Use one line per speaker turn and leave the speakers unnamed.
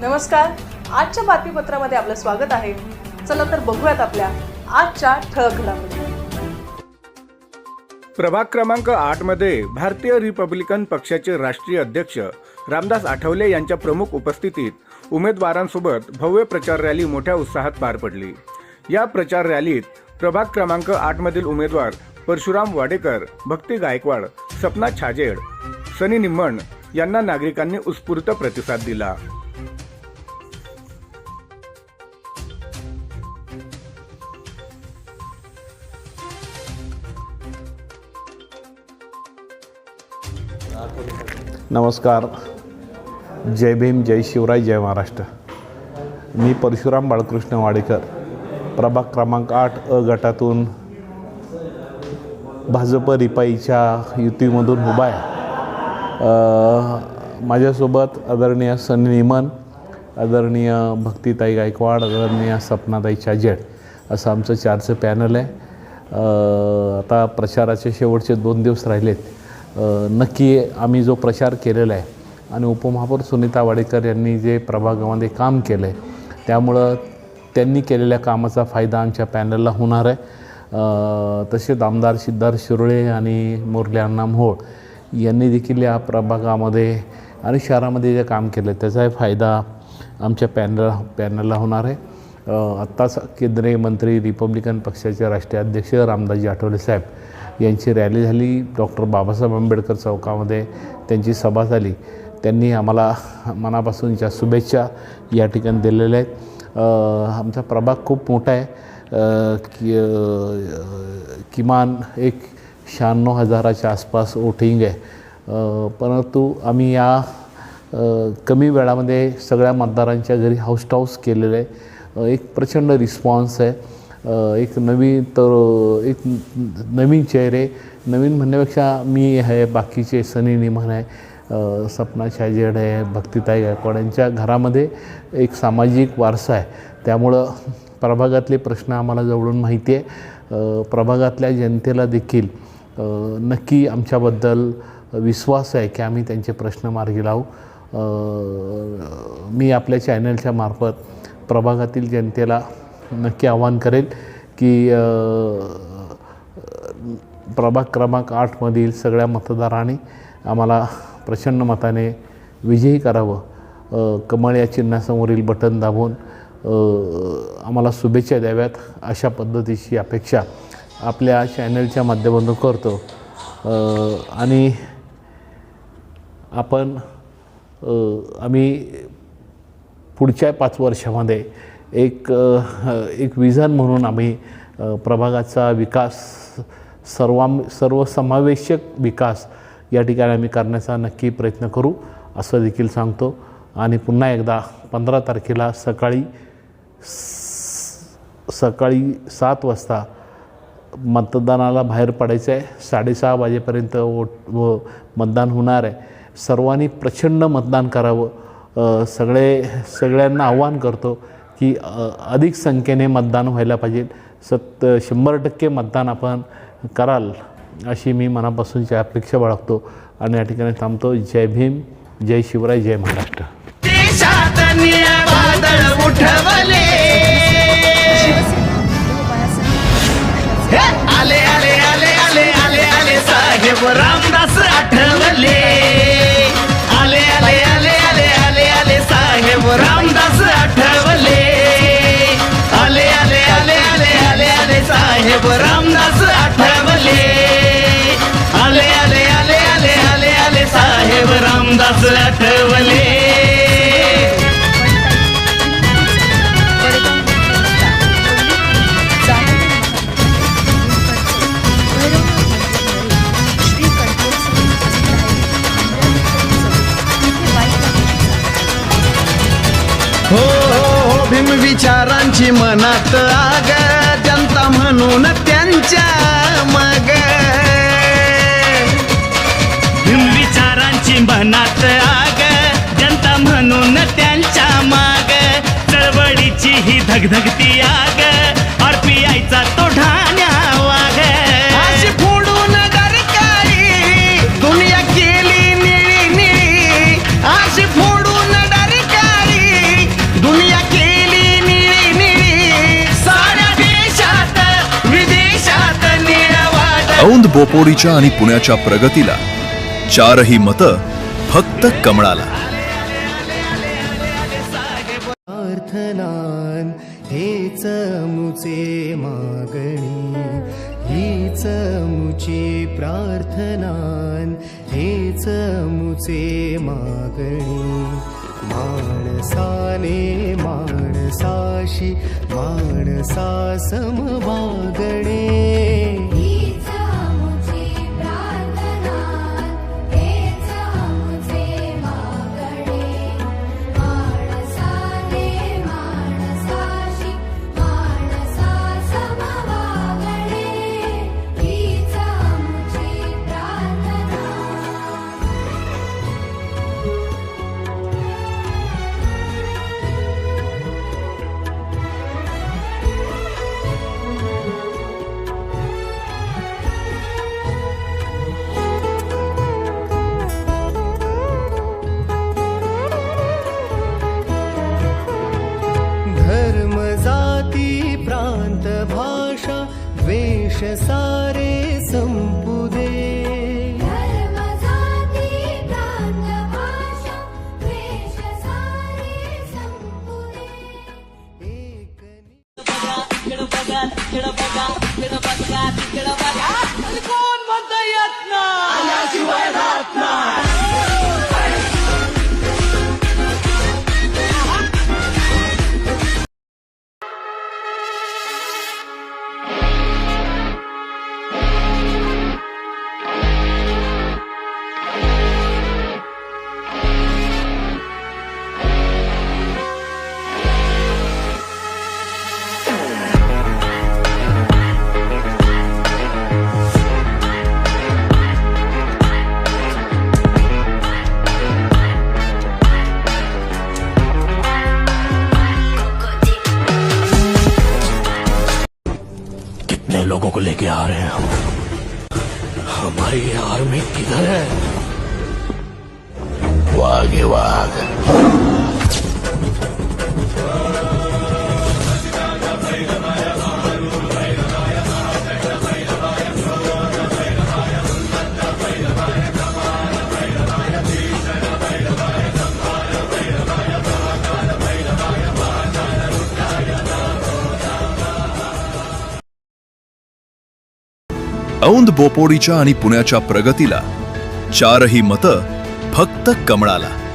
नमस्कार. आजच्या बातमीपत्रामध्ये आपलं स्वागत आहे. चला तर बघूयात आपल्या आजच्या ठळक घडामोडी.
प्रभाग क्रमांक आठमध्ये भारतीय रिपब्लिकन पक्षाचे राष्ट्रीय अध्यक्ष रामदास आठवले यांच्या प्रमुख उपस्थितीत उमेदवारांसोबत भव्य प्रचार रॅली मोठ्या उत्साहात पार पडली. या प्रचार रॅलीत प्रभाग क्रमांक आठमधील उमेदवार परशुराम वाडेकर भक्ती गायकवाड सपना छाजेड सनी निम्मण यांना नागरिकांनी उत्स्फूर्त प्रतिसाद दिला.
नमस्कार. जय भीम जय शिवराय जय महाराष्ट्र. मी परशुराम बाळकृष्ण वाडेकर. प्रभाग क्रमांक आठ अ गटातून भाजप रिपाईच्या युतीमधून उभा आहे. माझ्यासोबत आदरणीय सनी निमन आदरणीय भक्तिताई गायकवाड आदरणीय सपनाताई चाजेड असं आमचं चारचं पॅनल आहे. आता प्रचाराचे शेवटचे दोन दिवस राहिलेत. नक्की आम्ही जो प्रचार केलेला आहे आणि उपमहापौर सुनीता वाडेकर यांनी जे प्रभागामध्ये काम केलं आहे त्यामुळं त्यांनी केलेल्या कामाचा फायदा आमच्या पॅनलला होणार आहे. तसेच आमदार सिद्धार्थ शिरोळे आणि मुरली अण्णा मोहोळ यांनी देखील या प्रभागामध्ये आणि शहरामध्ये जे काम केलं त्याचाही फायदा आमच्या पॅनल पॅनलला होणार आहे. आत्ताच केंद्रीय मंत्री रिपब्लिकन पक्षाचे राष्ट्रीय अध्यक्ष रामदासजी आठवले साहेब यांची रॅली झाली. डॉक्टर बाबासाहेब आंबेडकर चौकामध्ये त्यांची सभा झाली. त्यांनी आम्हाला मनापासूनच्या शुभेच्छा या ठिकाणी दिलेल्या आहेत. आमचा प्रभाग खूप मोठा आहे. कि किमान एक शहाण्णव हजाराच्या आसपास वोटिंग आहे. परंतु आम्ही या कमी वेळामध्ये सगळ्या मतदारांच्या घरी हाऊस टाऊस केलेलं आहे. एक प्रचंड रिस्पॉन्स आहे. एक नवीन तर एक नवीन चेहरे नवीन म्हणण्यापेक्षा मी आहे बाकीचे सनी निमन आहे सपना शाजेड आहे भक्तिताई गायकवाड यांच्या घरामध्ये एक सामाजिक वारसा आहे. त्यामुळं प्रभागातले प्रश्न आम्हाला जवळून माहिती आहे. प्रभागातल्या जनतेला देखील नक्की आमच्याबद्दल विश्वास आहे की आम्ही त्यांचे प्रश्न मार्गी लावू. मी आपल्या चॅनलच्या मार्फत प्रभागातील जनतेला नक्की आवाहन करेल की प्रभाग क्रमांक आठमधील सगळ्या मतदारांनी आम्हाला प्रचंड मताने विजयी करावं. कमळ या चिन्हासमोरील बटन दाबून आम्हाला शुभेच्छा द्याव्यात. अशा पद्धतीची अपेक्षा आपल्या चॅनलच्या माध्यमातून करतो. आणि आपण आम्ही पुढच्या पाच वर्षामध्ये एक एक विजन म्हणून आम्ही प्रभागाचा विकास सर्वां सर्वसमावेशक विकास या ठिकाणी आम्ही करण्याचा नक्की प्रयत्न करू असं देखील सांगतो. आणि पुन्हा एकदा पंधरा तारखेला सकाळी स- सकाळी सात वाजता मतदानाला बाहेर पडायचं आहे. साडेसहा वाजेपर्यंत वोट व मतदान होणार आहे. सर्वांनी प्रचंड मतदान करावं. सगळे सगळ्यांना आव्हान करतो की अधिक संख्येने मतदान व्हायला पाहिजे. सत शंभर टक्के मतदान आपण कराल अशी मी मनापासूनची अपेक्षा बाळगतो आणि या ठिकाणी थांबतो. जय भीम जय शिवराय जय महाराष्ट्र.
आले आले आले आले आले आले साहेब रामदास आठवले. आले आले आले आले आले आले आले साहेब रामदास आठवले हो हो हो भीम विचारांची मनात आग जनता म्हणून त्यांच्या मग. विचारांची मनात आग. जनता म्हणून त्यांच्या माग. चळवळीची ही धगधगती आग.
बोपोडीच्या आणि पुण्याच्या प्रगतीला चारही मतं फक्त कमळाला.
प्रार्थनान हेच मुचे मागणी हीच चमुचे प्रार्थनान हेच मुचे मागणी. माणसाने माणसाशी माणसा समवागणे द्वेष सारे संपुदे
धर्म जाती
को लेके आ रहे हैं हम। हमारी आर्मी किधर है? वो आगे
औंध बोपोडीच्या आणि पुण्याच्या प्रगतीला चारही मतं फक्त कमळाला.